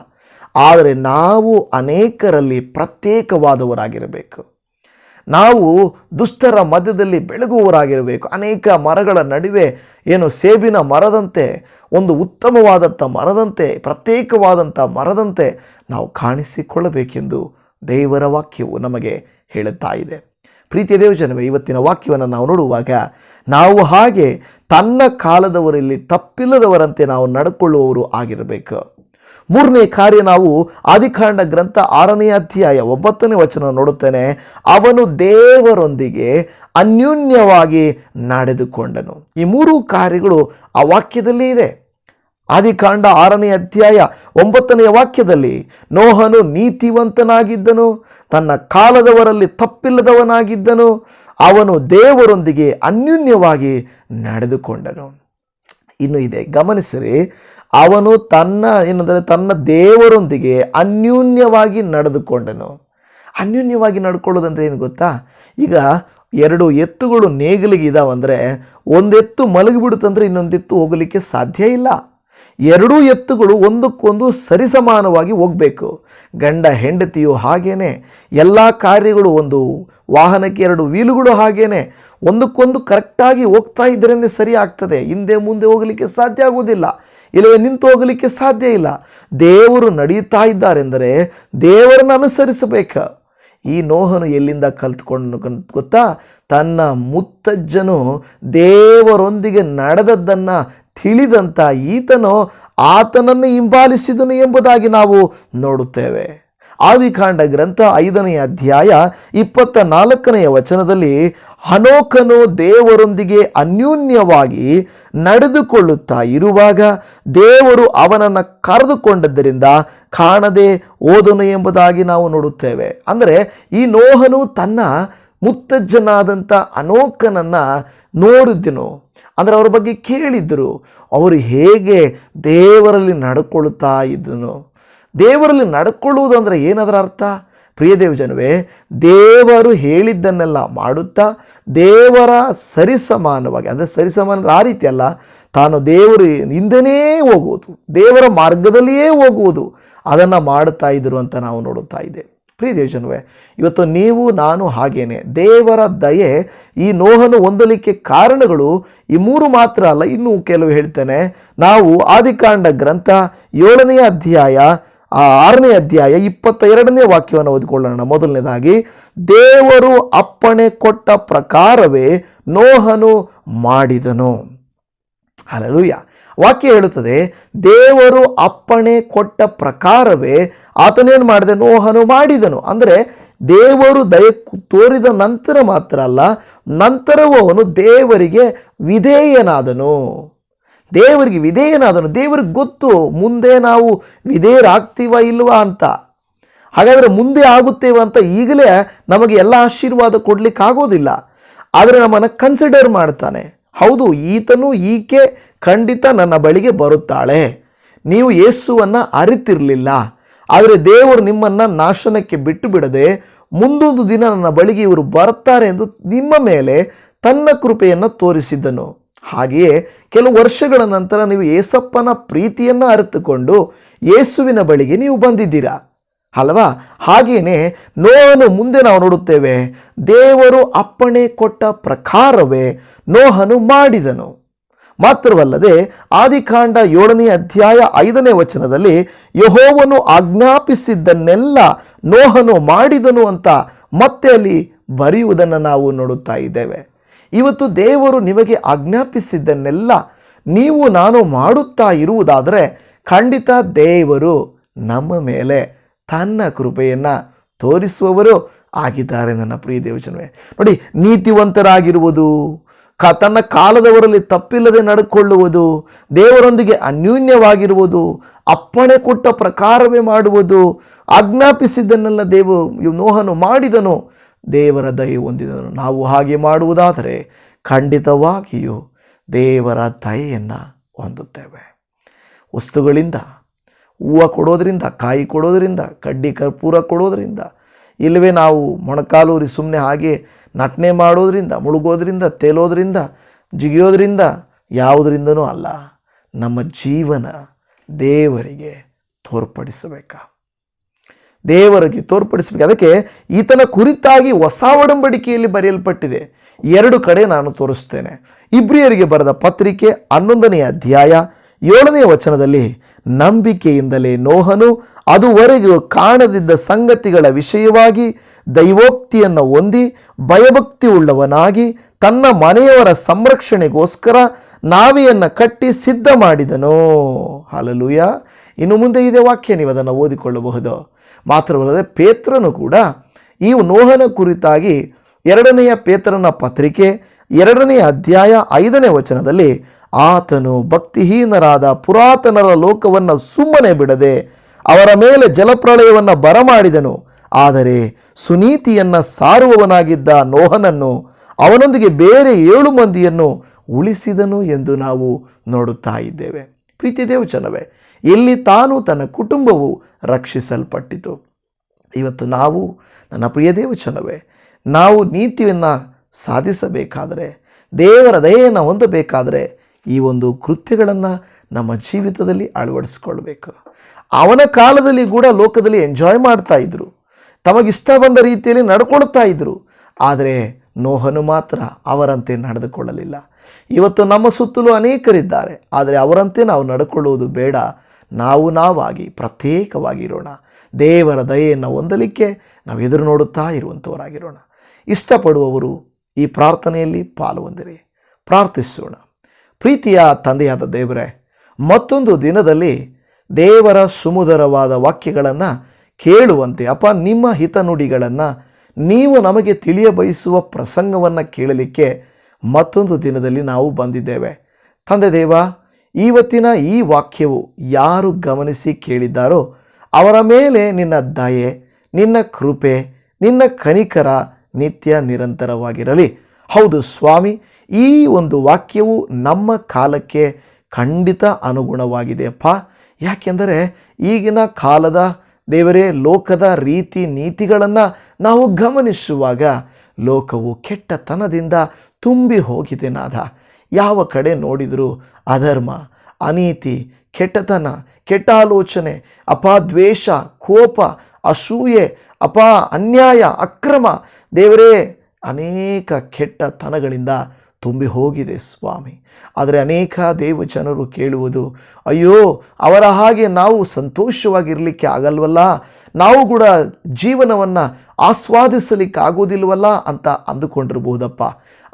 ಆದರೆ ನಾವು ಅನೇಕರಲ್ಲಿ ಪ್ರತ್ಯೇಕವಾದವರಾಗಿರಬೇಕು. ನಾವು ದುಷ್ಟರ ಮಧ್ಯದಲ್ಲಿ ಬೆಳಗುವವರಾಗಿರಬೇಕು. ಅನೇಕ ಮರಗಳ ನಡುವೆ ಏನು ಸೇಬಿನ ಮರದಂತೆ, ಒಂದು ಉತ್ತಮವಾದಂಥ ಮರದಂತೆ, ಪ್ರತ್ಯೇಕವಾದಂಥ ಮರದಂತೆ ನಾವು ಕಾಣಿಸಿಕೊಳ್ಳಬೇಕೆಂದು ದೇವರ ವಾಕ್ಯವು ನಮಗೆ ಹೇಳುತ್ತಾ ಇದೆ. ಪ್ರೀತಿಯ ದೇವಜನವೇ ಇವತ್ತಿನ ವಾಕ್ಯವನ್ನು ನಾವು ನೋಡುವಾಗ ನಾವು ಹಾಗೆ ತನ್ನ ಕಾಲದವರಲ್ಲಿ ತಪ್ಪಿಲ್ಲದವರಂತೆ ನಾವು ನಡ್ಕೊಳ್ಳುವವರು ಆಗಿರಬೇಕು. ಮೂರನೇ ಕಾರ್ಯ ನಾವು ಆದಿಕಾಂಡ ಗ್ರಂಥ ಆರನೇ ಅಧ್ಯಾಯ ಒಂಬತ್ತನೇ ವಚನ ನೋಡುತ್ತೇನೆ. ಅವನು ದೇವರೊಂದಿಗೆ ಅನ್ಯೂನ್ಯವಾಗಿ ನಡೆದುಕೊಂಡನು. ಈ ಮೂರು ಕಾರ್ಯಗಳು ಆ ವಾಕ್ಯದಲ್ಲಿ ಇದೆ. ಆದಿಕಾಂಡ ಆರನೇ ಅಧ್ಯಾಯ ಒಂಬತ್ತನೆಯ ವಾಕ್ಯದಲ್ಲಿ, ನೋಹನು ನೀತಿವಂತನಾಗಿದ್ದನು, ತನ್ನ ಕಾಲದವರಲ್ಲಿ ತಪ್ಪಿಲ್ಲದವನಾಗಿದ್ದನು, ಅವನು ದೇವರೊಂದಿಗೆ ಅನ್ಯೂನ್ಯವಾಗಿ ನಡೆದುಕೊಂಡನು. ಇನ್ನು ಇದೆ, ಗಮನಿಸಿರಿ ಅವನು ತನ್ನ ಏನಂದರೆ ತನ್ನ ದೇವರೊಂದಿಗೆ ಅನ್ಯೂನ್ಯವಾಗಿ ನಡೆದುಕೊಂಡನು. ಅನ್ಯೂನ್ಯವಾಗಿ ನಡ್ಕೊಳ್ಳೋದಂದ್ರೆ ಏನು ಗೊತ್ತಾ? ಈಗ ಎರಡು ಎತ್ತುಗಳು ನೇಗಿಲಿಗೆ ಇದಾವಂದರೆ ಒಂದೆತ್ತು ಮಲಗಿಬಿಡುತ್ತಂದ್ರೆ ಇನ್ನೊಂದೆತ್ತು ಹೋಗಲಿಕ್ಕೆ ಸಾಧ್ಯ ಇಲ್ಲ. ಎರಡೂ ಎತ್ತುಗಳು ಒಂದಕ್ಕೊಂದು ಸರಿಸಮಾನವಾಗಿ ಹೋಗಬೇಕು. ಗಂಡ ಹೆಂಡತಿಯು ಹಾಗೇನೆ, ಎಲ್ಲ ಕಾರ್ಯಗಳು ಒಂದು, ವಾಹನಕ್ಕೆ ಎರಡು ವೀಲುಗಳು ಹಾಗೇನೆ, ಒಂದಕ್ಕೊಂದು ಕರೆಕ್ಟಾಗಿ ಹೋಗ್ತಾ ಇದ್ರೇ ಸರಿ ಆಗ್ತದೆ. ಹಿಂದೆ ಮುಂದೆ ಹೋಗಲಿಕ್ಕೆ ಸಾಧ್ಯ ಆಗುವುದಿಲ್ಲ. ಇಲ್ಲವೇ, ನಿಂತು ಹೋಗಲಿಕ್ಕೆ ಸಾಧ್ಯ ಇಲ್ಲ. ದೇವರು ನಡೆಯುತ್ತಾ ಇದ್ದಾರೆಂದರೆ ದೇವರನ್ನು ಅನುಸರಿಸಬೇಕು. ಈ ನೋಹನು ಎಲ್ಲಿಂದ ಕಲ್ತ್ಕೊಂಡು ಗೊತ್ತಾ? ತನ್ನ ಮುತ್ತಜ್ಜನು ದೇವರೊಂದಿಗೆ ನಡೆದದ್ದನ್ನು ತಿಳಿದಂಥ ಈತನು ಆತನನ್ನು ಹಿಂಬಾಲಿಸಿದನು ಎಂಬುದಾಗಿ ನಾವು ನೋಡುತ್ತೇವೆ. ಆದಿಕಾಂಡ ಗ್ರಂಥ ಐದನೆಯ ಅಧ್ಯಾಯ ಇಪ್ಪತ್ತ ನಾಲ್ಕನೆಯ ವಚನದಲ್ಲಿ ಹನೋಕನು ದೇವರೊಂದಿಗೆ ಅನ್ಯೋನ್ಯವಾಗಿ ನಡೆದುಕೊಳ್ಳುತ್ತಾ ಇರುವಾಗ ದೇವರು ಅವನನ್ನು ಕರೆದುಕೊಂಡದ್ದರಿಂದ ಕಾಣದೆ ಓದನು ಎಂಬುದಾಗಿ ನಾವು ನೋಡುತ್ತೇವೆ. ಅಂದರೆ ಈ ನೋಹನು ತನ್ನ ಮುತ್ತಜ್ಜನಾದಂಥ ಅನೋಕನನ್ನ ನೋಡಿದ್ದನು ಅಂದರೆ ಅವರ ಬಗ್ಗೆ ಕೇಳಿದ್ದರು. ಅವರು ಹೇಗೆ ದೇವರಲ್ಲಿ ನಡ್ಕೊಳ್ತಾ ಇದ್ದನು. ದೇವರಲ್ಲಿ ನಡ್ಕೊಳ್ಳುವುದು ಅಂದರೆ ಏನದರ ಅರ್ಥ? ಪ್ರಿಯ ದೇವಜನವೇ, ದೇವರು ಹೇಳಿದ್ದನ್ನೆಲ್ಲ ಮಾಡುತ್ತಾ ದೇವರ ಸರಿಸಮಾನವಾಗಿ, ಅಂದರೆ ಸರಿಸಮಾನ ಆ ರೀತಿ ಅಲ್ಲ, ತಾನು ದೇವರು ಹಿಂದೆನೇ ಹೋಗುವುದು, ದೇವರ ಮಾರ್ಗದಲ್ಲಿಯೇ ಹೋಗುವುದು, ಅದನ್ನು ಮಾಡುತ್ತಾ ಇದ್ರು ಅಂತ ನಾವು ನೋಡುತ್ತಾ ಇದ್ದೇವೆ. ಪ್ರಿಯ ದೇವಜನವೇ, ಇವತ್ತು ನೀವು, ನಾನು ಹಾಗೇನೆ, ದೇವರ ದಯೆ ಈ ನೋಹನು ಹೊಂದಲಿಕ್ಕೆ ಕಾರಣಗಳು ಈ ಮೂರು ಮಾತ್ರ ಅಲ್ಲ, ಇನ್ನೂ ಕೆಲವು ಹೇಳ್ತೇನೆ. ನಾವು ಆದಿಕಾಂಡ ಗ್ರಂಥ ಏಳನೆಯ ಅಧ್ಯಾಯ ಆ ಆರನೇ ಅಧ್ಯಾಯ ಇಪ್ಪತ್ತ ಎರಡನೇ ವಾಕ್ಯವನ್ನು ಓದಿಕೊಳ್ಳೋಣ. ಮೊದಲನೇದಾಗಿ, ದೇವರು ಅಪ್ಪಣೆ ಕೊಟ್ಟ ಪ್ರಕಾರವೇ ನೋಹನು ಮಾಡಿದನು. ಅಲಲುಯ್ಯ ವಾಕ್ಯ ಹೇಳುತ್ತದೆ, ದೇವರು ಅಪ್ಪಣೆ ಕೊಟ್ಟ ಪ್ರಕಾರವೇ ಆತನೇನು ಮಾಡಿದೆ? ನೋಹನು ಮಾಡಿದನು. ಅಂದರೆ, ದೇವರು ದಯ ತೋರಿದ ನಂತರ ಮಾತ್ರ ಅಲ್ಲ, ನಂತರವೂ ಅವನು ದೇವರಿಗೆ ವಿಧೇಯನಾದನು. ದೇವರಿಗೆ ವಿಧೇಯನಾದನು. ದೇವರಿಗೆ ಗೊತ್ತು, ಮುಂದೆ ನಾವು ವಿಧೇಯರಾಗ್ತೀವ ಇಲ್ವಾ ಅಂತ. ಹಾಗಾದರೆ ಮುಂದೆ ಆಗುತ್ತೇವ ಅಂತ ಈಗಲೇ ನಮಗೆ ಎಲ್ಲ ಆಶೀರ್ವಾದ ಕೊಡ್ಲಿಕ್ಕೆ ಆಗೋದಿಲ್ಲ. ಆದರೆ ನಮ್ಮನ್ನು ಕನ್ಸಿಡರ್ ಮಾಡ್ತಾನೆ. ಹೌದು, ಈತನು ಈಕೆ ಖಂಡಿತ ನನ್ನ ಬಳಿಗೆ ಬರುತ್ತಾಳೆ. ನೀವು ಯೇಸುವನ್ನು ಅರಿತಿರಲಿಲ್ಲ. ಆದರೆ ದೇವರು ನಿಮ್ಮನ್ನು ನಾಶನಕ್ಕೆ ಬಿಟ್ಟು ಬಿಡದೆ ಮುಂದೊಂದು ದಿನ ನನ್ನ ಬಳಿಗೆ ಇವರು ಬರ್ತಾರೆ ಎಂದು ನಿಮ್ಮ ಮೇಲೆ ತನ್ನ ಕೃಪೆಯನ್ನು ತೋರಿಸಿದ್ದನು. ಹಾಗೆಯೇ ಕೆಲವು ವರ್ಷಗಳ ನಂತರ ನೀವು ಏಸಪ್ಪನ ಪ್ರೀತಿಯನ್ನು ಅರಿತುಕೊಂಡು ಯೇಸುವಿನ ಬಳಿಗೆ ನೀವು ಬಂದಿದ್ದೀರಾ? ಅಲ್ವಾ? ಹಾಗೇನೆ ನೋಹನು ಮುಂದೆ ನಾವು ನೋಡುತ್ತೇವೆ, ದೇವರು ಅಪ್ಪಣೆ ಕೊಟ್ಟ ಪ್ರಕಾರವೇ ನೋಹನು ಮಾಡಿದನು. ಮಾತ್ರವಲ್ಲದೆ ಆದಿಕಾಂಡ ಏಳನೇ ಅಧ್ಯಾಯ ಐದನೇ ವಚನದಲ್ಲಿ ಯಹೋವನು ಆಜ್ಞಾಪಿಸಿದ್ದನ್ನೆಲ್ಲ ನೋಹನು ಮಾಡಿದನು ಅಂತ ಮತ್ತೆ ಅಲ್ಲಿ ಬರೆಯುವುದನ್ನು ನಾವು ನೋಡುತ್ತಾ ಇದ್ದೇವೆ. ಇವತ್ತು ದೇವರು ನಿಮಗೆ ಆಜ್ಞಾಪಿಸಿದ್ದನ್ನೆಲ್ಲ ನೀವು ನಾನು ಮಾಡುತ್ತಾ ಇರುವುದಾದರೆ ಖಂಡಿತ ದೇವರು ನಮ್ಮ ಮೇಲೆ ತನ್ನ ಕೃಪೆಯನ್ನು ತೋರಿಸುವವರು ಆಗಿದ್ದಾರೆ ನನ್ನ ಪ್ರಿಯ ದೇವಜನವೇ. ನೋಡಿ, ನೀತಿವಂತರಾಗಿರುವುದು, ಕ, ತನ್ನ ಕಾಲದವರಲ್ಲಿ ತಪ್ಪಿಲ್ಲದೆ ನಡ್ಕೊಳ್ಳುವುದು, ದೇವರೊಂದಿಗೆ ಅನ್ಯೂನ್ಯವಾಗಿರುವುದು, ಅಪ್ಪಣೆ ಕೊಟ್ಟ ಪ್ರಕಾರವೇ ಮಾಡುವುದು, ಆಜ್ಞಾಪಿಸಿದ್ದನ್ನೆಲ್ಲ ದೇವ ನೋಹನು ಮಾಡಿದನು. ದೇವರ ದಯೆ ಹೊಂದಿದನು. ನಾವು ಹಾಗೆ ಮಾಡುವುದಾದರೆ ಖಂಡಿತವಾಗಿಯೂ ದೇವರ ದಯೆಯನ್ನು ಹೊಂದುತ್ತೇವೆ. ವಸ್ತುಗಳಿಂದ, ಹೂವು ಕೊಡೋದರಿಂದ, ಕಾಯಿ ಕೊಡೋದರಿಂದ, ಕಡ್ಡಿ ಕರ್ಪೂರ ಕೊಡೋದರಿಂದ, ಇಲ್ಲವೇ ನಾವು ಮೊಣಕಾಲೂರಿ ಸುಮ್ಮನೆ ಹಾಗೆ ನಟನೆ ಮಾಡೋದರಿಂದ, ಮುಳುಗೋದರಿಂದ, ತೇಲೋದರಿಂದ, ಜಿಗಿಯೋದರಿಂದ ಯಾವುದರಿಂದನೂ ಅಲ್ಲ. ನಮ್ಮ ಜೀವನ ದೇವರಿಗೆ ತೋರ್ಪಡಿಸಬೇಕಾ? ದೇವರಿಗೆ ತೋರ್ಪಡಿಸಬೇಕು. ಅದಕ್ಕೆ ಈತನ ಕುರಿತಾಗಿ ಹೊಸ ಒಡಂಬಡಿಕೆಯಲ್ಲಿ ಬರೆಯಲ್ಪಟ್ಟಿದೆ. ಎರಡು ಕಡೆ ನಾನು ತೋರಿಸ್ತೇನೆ. ಇಬ್ರಿಯರಿಗೆ ಬರೆದ ಪತ್ರಿಕೆ ಹನ್ನೊಂದನೆಯ ಅಧ್ಯಾಯ ಏಳನೇ ವಚನದಲ್ಲಿ, ನಂಬಿಕೆಯಿಂದಲೇ ನೋಹನು ಅದುವರೆಗೂ ಕಾಣದಿದ್ದ ಸಂಗತಿಗಳ ವಿಷಯವಾಗಿ ದೈವೋಕ್ತಿಯನ್ನು ಹೊಂದಿ ಭಯಭಕ್ತಿ ಉಳ್ಳವನಾಗಿ ತನ್ನ ಮನೆಯವರ ಸಂರಕ್ಷಣೆಗೋಸ್ಕರ ನಾವಿಯನ್ನು ಕಟ್ಟಿ ಸಿದ್ಧ ಮಾಡಿದನು ಹಾಲಲೂಯ. ಇನ್ನು ಮುಂದೆ ಇದೆ ವಾಕ್ಯ ನೀವು ಅದನ್ನು ಓದಿಕೊಳ್ಳಬಹುದು. ಮಾತ್ರವಲ್ಲದೆ ಪೇತ್ರನು ಕೂಡ ಈ ನೋಹನ ಕುರಿತಾಗಿ ಎರಡನೆಯ ಪೇತ್ರನ ಪತ್ರಿಕೆ, ಎರಡನೆಯ ಅಧ್ಯಾಯ ಐದನೇ ವಚನದಲ್ಲಿ ಆತನು ಭಕ್ತಿಹೀನರಾದ ಪುರಾತನರ ಲೋಕವನ್ನು ಸುಮ್ಮನೆ ಬಿಡದೆ ಅವರ ಮೇಲೆ ಜಲಪ್ರಳಯವನ್ನು ಬರಮಾಡಿದನು. ಆದರೆ ಸುನೀತಿಯನ್ನು ಸಾರುವವನಾಗಿದ್ದ ನೋಹನನ್ನು ಅವನೊಂದಿಗೆ ಬೇರೆ ಏಳು ಮಂದಿಯನ್ನು ಉಳಿಸಿದನು ಎಂದು ನಾವು ನೋಡುತ್ತಾ ಇದ್ದೇವೆ. ಪ್ರೀತಿ ದೇವಚನವೇ ಇಲ್ಲಿ ತಾನು ತನ್ನ ಕುಟುಂಬವು ರಕ್ಷಿಸಲ್ಪಟ್ಟಿತು. ಇವತ್ತು ನಾವು, ನನ್ನ ಪ್ರಿಯ ದೇವಚನವೇ ನಾವು ನೀತಿಯನ್ನು ಸಾಧಿಸಬೇಕಾದರೆ, ದೇವರ ದಯೆಯನ್ನು ಹೊಂದಬೇಕಾದರೆ ಈ ಒಂದು ಕೃತ್ಯಗಳನ್ನು ನಮ್ಮ ಜೀವಿತದಲ್ಲಿ ಅಳವಡಿಸ್ಕೊಳ್ಬೇಕು. ಅವನ ಕಾಲದಲ್ಲಿ ಕೂಡ ಲೋಕದಲ್ಲಿ ಎಂಜಾಯ್ ಮಾಡ್ತಾ ಇದ್ರು. ತಮಗಿಷ್ಟ ಬಂದ ರೀತಿಯಲ್ಲಿ ನಡ್ಕೊಳ್ತಾ ಇದ್ರು. ಆದರೆ ನೋಹನು ಮಾತ್ರ ಅವರಂತೆ ನಡೆದುಕೊಳ್ಳಲಿಲ್ಲ. ಇವತ್ತು ನಮ್ಮ ಸುತ್ತಲೂ ಅನೇಕರಿದ್ದಾರೆ. ಆದರೆ ಅವರಂತೆ ನಾವು ನಡ್ಕೊಳ್ಳುವುದು ಬೇಡ. ನಾವು ನಾವಾಗಿ ಪ್ರತ್ಯೇಕವಾಗಿರೋಣ ದೇವರ ದಯೆಯನ್ನು ಹೊಂದಲಿಕ್ಕೆ ನಾವು ಎದುರು ನೋಡುತ್ತಾ ಇರುವಂಥವರಾಗಿರೋಣ ಇಷ್ಟಪಡುವವರು ಈ ಪ್ರಾರ್ಥನೆಯಲ್ಲಿ ಪಾಲು ಹೊಂದಿರಿ ಪ್ರಾರ್ಥಿಸೋಣ. ಪ್ರೀತಿಯ ತಂದೆಯಾದ ದೇವರೇ, ಮತ್ತೊಂದು ದಿನದಲ್ಲಿ ದೇವರ ಸುಮುದರವಾದ ವಾಕ್ಯಗಳನ್ನು ಕೇಳುವಂತೆ, ಅಪ್ಪ, ನಿಮ್ಮ ಹಿತನುಡಿಗಳನ್ನು ನೀವು ನಮಗೆ ತಿಳಿಯ ಬಯಸುವ ಪ್ರಸಂಗವನ್ನು ಕೇಳಲಿಕ್ಕೆ ಮತ್ತೊಂದು ದಿನದಲ್ಲಿ ನಾವು ಬಂದಿದ್ದೇವೆ. ತಂದೆ ದೇವ ಇವತ್ತಿನ ಈ ವಾಕ್ಯವು ಯಾರು ಗಮನಿಸಿ ಕೇಳಿದ್ದಾರೋ ಅವರ ಮೇಲೆ ನಿನ್ನ ದಯೆ, ನಿನ್ನ ಕೃಪೆ, ನಿನ್ನ ಕನಿಕರ ನಿತ್ಯ ನಿರಂತರವಾಗಿರಲಿ. ಹೌದು ಸ್ವಾಮಿ, ಈ ಒಂದು ವಾಕ್ಯವು ನಮ್ಮ ಕಾಲಕ್ಕೆ ಖಂಡಿತ ಅನುಗುಣವಾಗಿದೆಯಪ್ಪ. ಯಾಕೆಂದರೆ ಈಗಿನ ಕಾಲದ ದೇವರೇ, ಲೋಕದ ರೀತಿ ನೀತಿಗಳನ್ನು ನಾವು ಗಮನಿಸುವಾಗ ಲೋಕವು ಕೆಟ್ಟತನದಿಂದ ತುಂಬಿ ಹೋಗಿದೆ ನಾದ ಯಾವ ಕಡೆ ನೋಡಿದರೂ ಅಧರ್ಮ, ಅನೀತಿ, ಕೆಟ್ಟತನ ಕೆಟ್ಟ ಆಲೋಚನೆ ಅಪ ದ್ವೇಷ ಕೋಪ, ಅಸೂಯೆ, ಅಪ, ಅನ್ಯಾಯ, ಅಕ್ರಮ, ದೇವರೇ, ಅನೇಕ ಕೆಟ್ಟತನಗಳಿಂದ ತುಂಬಿ ಹೋಗಿದೆ ಸ್ವಾಮಿ. ಆದರೆ ಅನೇಕ ದೇವ ಜನರು ಕೇಳುವುದು, ಅಯ್ಯೋ, ಅವರ ಹಾಗೆ ನಾವು ಸಂತೋಷವಾಗಿರಲಿಕ್ಕೆ ಆಗಲ್ವಲ್ಲ? ನಾವು ಕೂಡ ಜೀವನವನ್ನು ಆಸ್ವಾದಿಸಲಿಕ್ಕೆ ಆಗೋದಿಲ್ವಲ್ಲ ಅಂತ ಅಂದುಕೊಂಡಿರ್ಬೋದಪ್ಪ.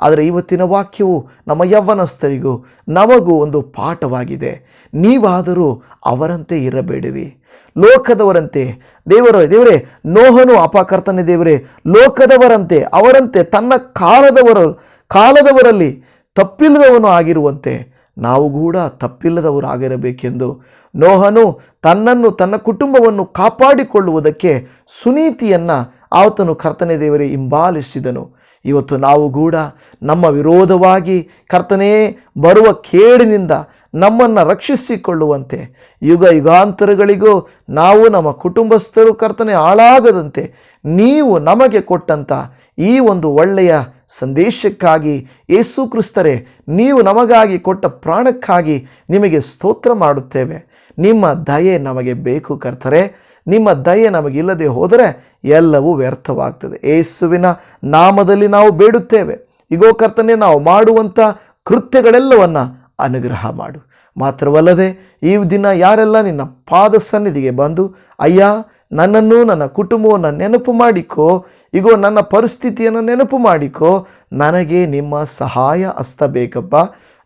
ಆದರೆ ಇವತ್ತಿನ ವಾಕ್ಯವು ನಮ್ಮ ಯವ್ವನಸ್ಥರಿಗೂ ನಮಗೂ ಒಂದು ಪಾಠವಾಗಿದೆ. ನೀವಾದರೂ ಅವರಂತೆ ಇರಬೇಡಿರಿ. ಲೋಕದವರಂತೆ ದೇವರ, ದೇವರೇ, ನೋಹನು ಅಪಕರ್ತನೆ ದೇವರೇ, ಲೋಕದವರಂತೆ, ಅವರಂತೆ ತನ್ನ ಕಾಲದವರ, ಕಾಲದವರಲ್ಲಿ ತಪ್ಪಿಲ್ಲದವನು ಆಗಿರುವಂತೆ ನಾವು ಕೂಡ ತಪ್ಪಿಲ್ಲದವರು ಆಗಿರಬೇಕೆಂದು ನೋಹನು ತನ್ನನ್ನು, ತನ್ನ ಕುಟುಂಬವನ್ನು ಕಾಪಾಡಿಕೊಳ್ಳುವುದಕ್ಕೆ ಸುನೀತಿಯನ್ನು ಆತನು ಕರ್ತನೆ ದೇವರೇ ಹಿಂಬಾಲಿಸಿದನು. ಇವತ್ತು ನಾವು ಕೂಡ ನಮ್ಮ ವಿರೋಧವಾಗಿ ಕರ್ತನೇ ಬರುವ ಕೇಡಿನಿಂದ ನಮ್ಮನ್ನು ರಕ್ಷಿಸಿಕೊಳ್ಳುವಂತೆ ಯುಗ ಯುಗಾಂತರಗಳಿಗೂ ನಾವು ನಮ್ಮ ಕುಟುಂಬಸ್ಥರು ಕರ್ತನೆ ಹಾಳಾಗದಂತೆ ನೀವು ನಮಗೆ ಕೊಟ್ಟಂಥ ಈ ಒಂದು ಒಳ್ಳೆಯ ಸಂದೇಶಕ್ಕಾಗಿ ಯೇಸು ಕ್ರಿಸ್ತರೇ, ನೀವು ನಮಗಾಗಿ ಕೊಟ್ಟ ಪ್ರಾಣಕ್ಕಾಗಿ ನಿಮಗೆ ಸ್ತೋತ್ರ ಮಾಡುತ್ತೇವೆ. ನಿಮ್ಮ ದಯೆ ನಮಗೆ ಬೇಕು ಕರ್ತರೆ. ನಿಮ್ಮ ದಯೆ ನಮಗಿಲ್ಲದೆ ಹೋದರೆ ಎಲ್ಲವೂ ವ್ಯರ್ಥವಾಗ್ತದೆ. ಯೇಸುವಿನ ನಾಮದಲ್ಲಿ ನಾವು ಬೇಡುತ್ತೇವೆ. ಇಗೋ ಕರ್ತನೆ, ನಾವು ಮಾಡುವಂಥ ಕೃತ್ಯಗಳೆಲ್ಲವನ್ನು ಅನುಗ್ರಹ ಮಾಡು. ಮಾತ್ರವಲ್ಲದೆ ಈ ದಿನ ಯಾರೆಲ್ಲ ನಿನ್ನ ಪಾದ ಸನ್ನಿಧಿಗೆ ಬಂದು, ಅಯ್ಯ, ನನ್ನನ್ನು, ನನ್ನ ಕುಟುಂಬವನ್ನು ನೆನಪು ಮಾಡಿಕೋ, ಇಗೋ, ನನ್ನ ಪರಿಸ್ಥಿತಿಯನ್ನು ನೆನಪು ಮಾಡಿಕೋ, ನನಗೆ ನಿಮ್ಮ ಸಹಾಯ ಅಸ್ತ ಬೇಕಪ್ಪ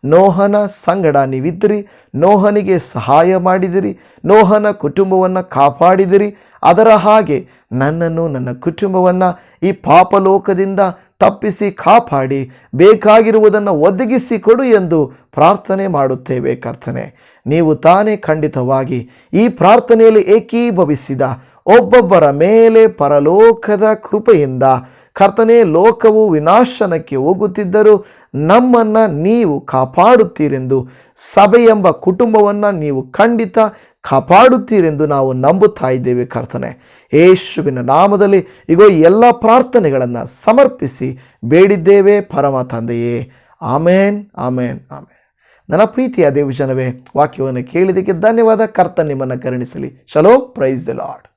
ನೋಹನ ಸಂಗಡ ನೀವಿದ್ದಿರಿ, ನೋಹನಿಗೆ ಸಹಾಯ ಮಾಡಿದಿರಿ, ನೋಹನ ಕುಟುಂಬವನ್ನು ಕಾಪಾಡಿದಿರಿ. ಅದರ ಹಾಗೆ ನನ್ನನ್ನು ನನ್ನ ಕುಟುಂಬವನ್ನು ಈ ಪಾಪಲೋಕದಿಂದ ತಪ್ಪಿಸಿ ಕಾಪಾಡಿ, ಬೇಕಾಗಿರುವುದನ್ನು ಒದಗಿಸಿ ಕೊಡು ಎಂದು ಪ್ರಾರ್ಥನೆ ಮಾಡುತ್ತೇವೆ ಕರ್ತನೆ. ನೀವು ತಾನೇ ಖಂಡಿತವಾಗಿ ಈ ಪ್ರಾರ್ಥನೆಯಲ್ಲಿ ಏಕೀಭವಿಸಿದ ಒಬ್ಬೊಬ್ಬರ ಮೇಲೆ ಪರಲೋಕದ ಕೃಪೆಯಿಂದ ಕರ್ತನೆ, ಲೋಕವು ವಿನಾಶನಕ್ಕೆ ಹೋಗುತ್ತಿದ್ದರೂ ನಮ್ಮನ್ನು ನೀವು ಕಾಪಾಡುತ್ತೀರೆಂದು ಸಭೆ ಎಂಬ ಕುಟುಂಬವನ್ನು ನೀವು ಖಂಡಿತ ಕಾಪಾಡುತ್ತೀರೆಂದು ನಾವು ನಂಬುತ್ತಾ ಇದ್ದೇವೆ ಕರ್ತನೆ. ಯೇಸುವಿನ ನಾಮದಲ್ಲಿ ಇಗೋ ಎಲ್ಲ ಪ್ರಾರ್ಥನೆಗಳನ್ನು ಸಮರ್ಪಿಸಿ ಬೇಡಿದ್ದೇವೆ ಪರಮ ತಂದೆಯೇ ಆಮೇನ್ ಆಮೇನ್ ಆಮೇನ್. ನನ್ನ ಪ್ರೀತಿಯ ದೇವಜನವೇ, ವಾಕ್ಯವನ್ನು ಕೇಳಿದ್ದಕ್ಕೆ ಧನ್ಯವಾದ. ಕರ್ತ ನಿಮ್ಮನ್ನು ಕರುಣಿಸಲಿ. ಚಲೋ ಪ್ರೈಸ್ ದ ಲಾರ್ಡ್.